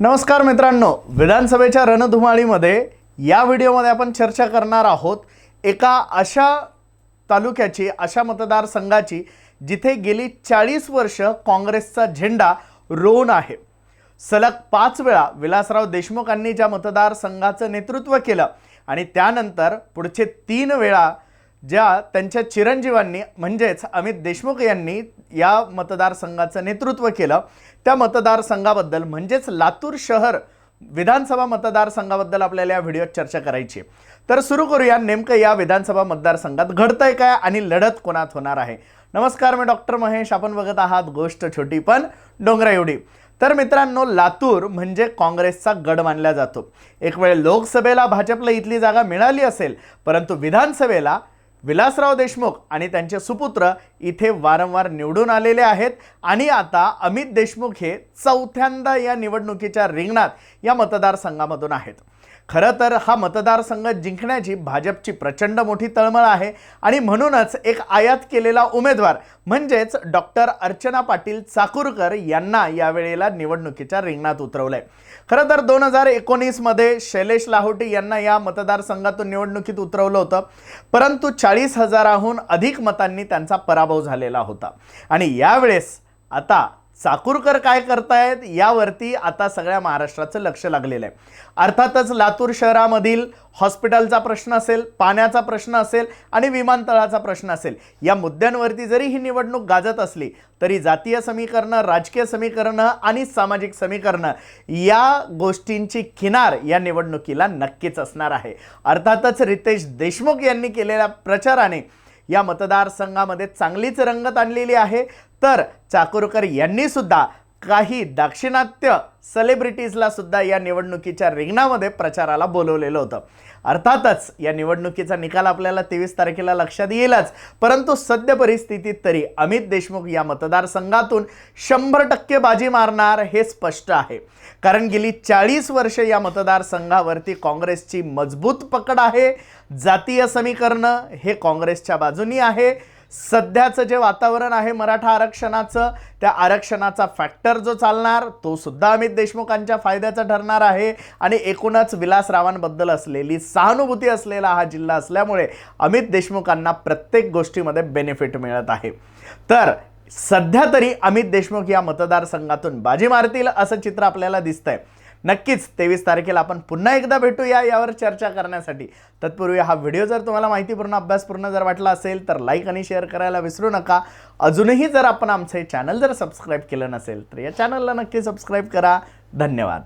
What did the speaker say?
नमस्कार मित्रांनो विधानसभेच्या रणधुमाळीमध्ये या व्हिडिओमध्ये आपण चर्चा करणार आहोत एका अशा तालुक्याची अशा मतदारसंघाची जिथे गेली चाळीस वर्ष काँग्रेसचा झेंडा रोवून आहे. सलग पाच वेळा विलासराव देशमुखांनी ज्या मतदारसंघाचं नेतृत्व केलं आणि त्यानंतर पुढचे तीन वेळा ज्या त्यांच्या चिरंजीवांनी म्हणजेच अमित देशमुख यांनी या मतदारसंघाचं नेतृत्व केलं त्या मतदारसंघाबद्दल म्हणजेच लातूर शहर विधानसभा मतदारसंघाबद्दल आपल्याला या व्हिडिओत चर्चा करायची तर सुरू करूया नेमकं या विधानसभा मतदारसंघात घडतंय काय आणि लढत कोणात होणार आहे? नमस्कार मी डॉक्टर महेश. आपण बघत आहात गोष्ट छोटी पण डोंगरा एवढी. तर मित्रांनो लातूर म्हणजे काँग्रेसचा गड मानला जातो. एक वेळ लोकसभेला भाजपला इथली जागा मिळाली असेल परंतु विधानसभेला विलासराव देशमुख आणि त्यांचे सुपुत्र इथे वारंवार निवडून आलेले आहेत. आणि आता अमित देशमुख हे चौथ्यांदा या निवडणुकीच्या रिंगणात या मतदारसंघामधून आहेत. खरं तर हा मतदारसंघ जिंकण्याची भाजपची प्रचंड मोठी तळमळ आहे. आणि म्हणूनच एक आयात केलेला उमेदवार म्हणजेच डॉक्टर अर्चना पाटील चाकूरकर यांना यावेळेला निवडणुकीच्या रिंगणात उतरवलंय. खरं तर दोन हजार एकोणीसमध्ये शैलेश लाहोटी यांना या मतदारसंघातून निवडणुकीत उतरवलं होतं. परंतु चाळीस चाळीस हजाराहून अधिक मतांनी त्यांचा पराभव झालेला होता. आणि यावेळेस आता चाकूरकर काय करतायत यावरती आता सगळ्या महाराष्ट्राचं लक्ष लागलेलं आहे. अर्थातच लातूर शहरामधील हॉस्पिटलचा प्रश्न असेल पाण्याचा प्रश्न असेल आणि विमानतळाचा प्रश्न असेल या मुद्द्यांवरती जरी ही निवडणूक गाजत असली तरी जातीय समीकरणं राजकीय समीकरणं आणि सामाजिक समीकरणं या गोष्टींची किनार या निवडणुकीला नक्कीच असणार आहे. अर्थातच रितेश देशमुख यांनी केलेल्या प्रचाराने या मतदारसंघामध्ये चांगलीच रंगत आणलेली आहे. तर चाकूरकर यांनीसुद्धा काही दाक्षिणात्य सेलिब्रिटीजला सुद्धा या निवडणुकीच्या रिंगणामध्ये प्रचाराला बोलवलेलं होतं. अर्थातच या निवडणुकीचा निकाल आपल्याला तेवीस तारखेला लक्षात येईलच. परंतु सद्य परिस्थितीत तरी अमित देशमुख या मतदारसंघातून शंभर टक्के बाजी मारणार हे स्पष्ट आहे. कारण गेली चाळीस वर्ष या मतदारसंघावरती काँग्रेसची मजबूत पकड आहे. जातीय समीकरणं हे काँग्रेसच्या बाजूनी आहे. सध्याचं जे वातावरण आहे मराठा आरक्षणाचं त्या आरक्षणाचा फॅक्टर जो चालणार तो सुद्धा अमित देशमुखांच्या फायद्याचा ठरणार आहे. आणि एकूणच विलासरावांबद्दल असलेली सहानुभूती असलेला हा जिल्हा असल्यामुळे अमित देशमुखांना प्रत्येक गोष्टीमध्ये बेनिफिट मिळत आहे. तर सध्या तरी अमित देशमुख या मतदारसंघातून बाजी मारतील असं चित्र आपल्याला दिसतंय. नक्कीच तेवीस तारखेला आपण पुन्हा एकदा भेटूया यावर चर्चा करण्यासाठी. तत्पूर्वी हा व्हिडिओ जर तुम्हाला माहितीपूर्ण अभ्यासपूर्ण जर वाटला असेल तर लाईक आणि शेअर करायला विसरू नका. अजूनही जर आपण आमचं हे चॅनल जर सबस्क्राईब केलं नसेल तर या चॅनलला नक्की सबस्क्राईब करा. धन्यवाद.